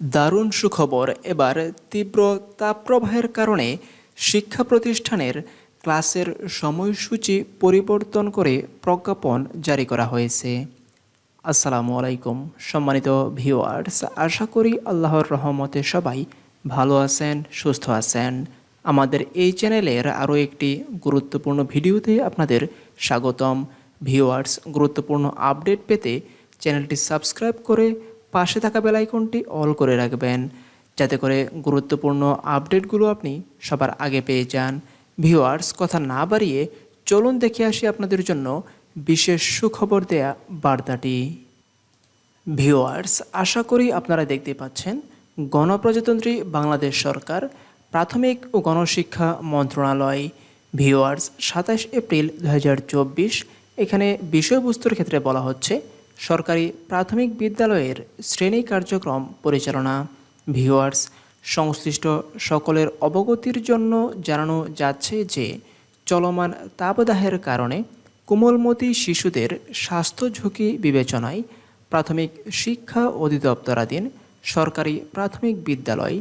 দারুণ সুখবর এবার তীব্র তাপপ্রবাহের কারণে শিক্ষা প্রতিষ্ঠানের ক্লাসের সময়সূচি পরিবর্তন করে প্রজ্ঞাপন জারি করা হয়েছে। আসসালামু আলাইকুম। সম্মানিত ভিউয়ার্স, আশা করি আল্লাহর রহমতে সবাই ভালো আছেন, সুস্থ আছেন। আমাদের এই চ্যানেলের আরও একটি গুরুত্বপূর্ণ ভিডিওতে আপনাদের স্বাগতম। ভিউয়ার্স, গুরুত্বপূর্ণ আপডেট পেতে চ্যানেলটি সাবস্ক্রাইব করে পাশে থাকা বেলাইকনটি অল করে রাখবেন। যাতে করে গুরুত্বপূর্ণ আপডেটগুলো আপনি সবার আগে পেয়ে যান। ভিউয়ার্স কথা না বাড়িয়ে চলুন দেখে আসি আপনাদের জন্য বিশেষ সুখবর দেয়া বার্তাটি। ভিউয়ার্স আশা করি আপনারা দেখতে পাচ্ছেন, গণপ্রজাতন্ত্রী বাংলাদেশ সরকার প্রাথমিক ও গণশিক্ষা মন্ত্রণালয়। ভিউয়ার্স সাতাশ এপ্রিল দু হাজার চব্বিশ, এখানে বিষয়বস্তুর ক্ষেত্রে বলা হচ্ছে সরকারি প্রাথমিক বিদ্যালয়ের শ্রেণি কার্যক্রম পরিচালনা। ভিউয়ার্স, সংশ্লিষ্ট সকলের অবগতির জন্য জানানো যাচ্ছে যে, চলমান তাপদাহের কারণে কোমলমতি শিশুদের স্বাস্থ্য ঝুঁকি বিবেচনায় প্রাথমিক শিক্ষা অধিদপ্তরাধীন সরকারি প্রাথমিক বিদ্যালয়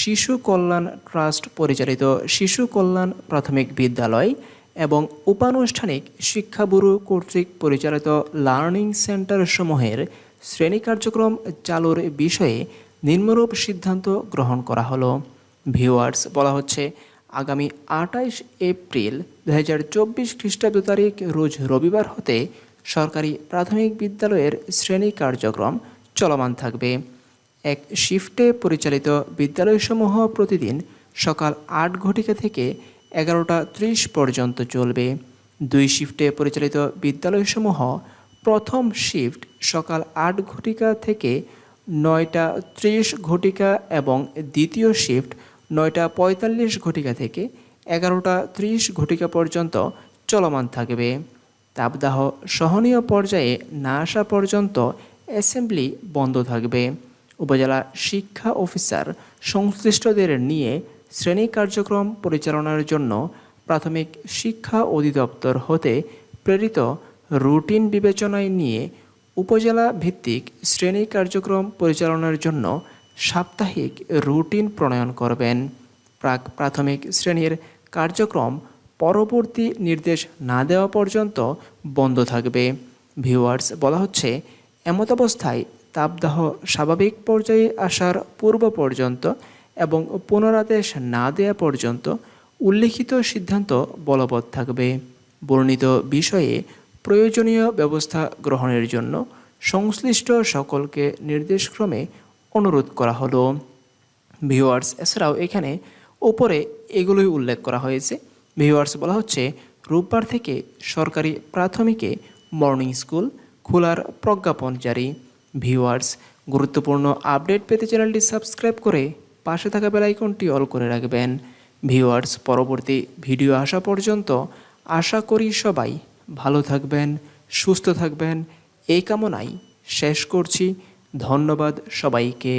শিশু কল্যাণ ট্রাস্ট পরিচালিত শিশু কল্যাণ প্রাথমিক বিদ্যালয় এবং উপানুষ্ঠানিক শিক্ষা ব্যুরো কর্তৃক পরিচালিত লার্নিং সেন্টার সমূহের শ্রেণি কার্যক্রম চালুর বিষয়ে নিম্নরূপ সিদ্ধান্ত গ্রহণ করা হলো। ভিউয়ার্স, বলা হচ্ছে, আগামী আটাইশ এপ্রিল দু হাজার চব্বিশ খ্রিস্টাব্দ তারিখ রোজ রবিবার হতে সরকারি প্রাথমিক বিদ্যালয়ের শ্রেণি কার্যক্রম চলমান থাকবে। এক শিফটে পরিচালিত বিদ্যালয়সমূহ প্রতিদিন সকাল আট ঘটিকা থেকে এগারোটা ত্রিশ পর্যন্ত চলবে। দুই শিফটে পরিচালিত বিদ্যালয়সমূহ প্রথম শিফট সকাল আট ঘটিকা থেকে নয়টা ত্রিশ ঘটিকা এবং দ্বিতীয় শিফট নয়টা পঁয়তাল্লিশ ঘটিকা থেকে এগারোটা ত্রিশ ঘটিকা পর্যন্ত চলমান থাকবে। তাপদাহ সহনীয় পর্যায়ে না আসা পর্যন্ত অ্যাসেম্বলি বন্ধ থাকবে। উপজেলা শিক্ষা অফিসার সংশ্লিষ্টদের নিয়ে শ্রেণি কার্যক্রম পরিচালনার জন্য প্রাথমিক শিক্ষা অধিদপ্তর হতে প্রেরিত রুটিন বিবেচনায় নিয়ে উপজেলা ভিত্তিক শ্রেণি কার্যক্রম পরিচালনার জন্য সাপ্তাহিক রুটিন প্রণয়ন করবেন। প্রাক প্রাথমিক শ্রেণির কার্যক্রম পরবর্তী নির্দেশ না দেওয়া পর্যন্ত বন্ধ থাকবে। ভিউয়ার্স, বলা হচ্ছে এমতাবস্থায় তাপদাহ স্বাভাবিক পর্যায়ে আসার পূর্ব পর্যন্ত এবং পুনরাদেশ না দেয়া পর্যন্ত উল্লিখিত সিদ্ধান্ত বলবৎ থাকবে। বর্ণিত বিষয়ে প্রয়োজনীয় ব্যবস্থা গ্রহণের জন্য সংশ্লিষ্ট সকলকে নির্দেশক্রমে অনুরোধ করা হলো। ভিউয়ার্স, এছাড়াও এখানে ওপরে এগুলোই উল্লেখ করা হয়েছে। ভিউয়ার্স, বলা হচ্ছে, রোববার থেকে সরকারি প্রাথমিকে মর্নিং স্কুল খোলার প্রজ্ঞাপন জারি। ভিউয়ার্স, গুরুত্বপূর্ণ আপডেট পেতে চ্যানেলটি সাবস্ক্রাইব করে পাশে থাকা বেলাইকনটি অল করে রাখবেন। ভিউয়ার্স, পরবর্তী ভিডিও আসা পর্যন্ত আশা করি সবাই ভালো থাকবেন, সুস্থ থাকবেন। এই কামনাই শেষ করছি। ধন্যবাদ সবাইকে।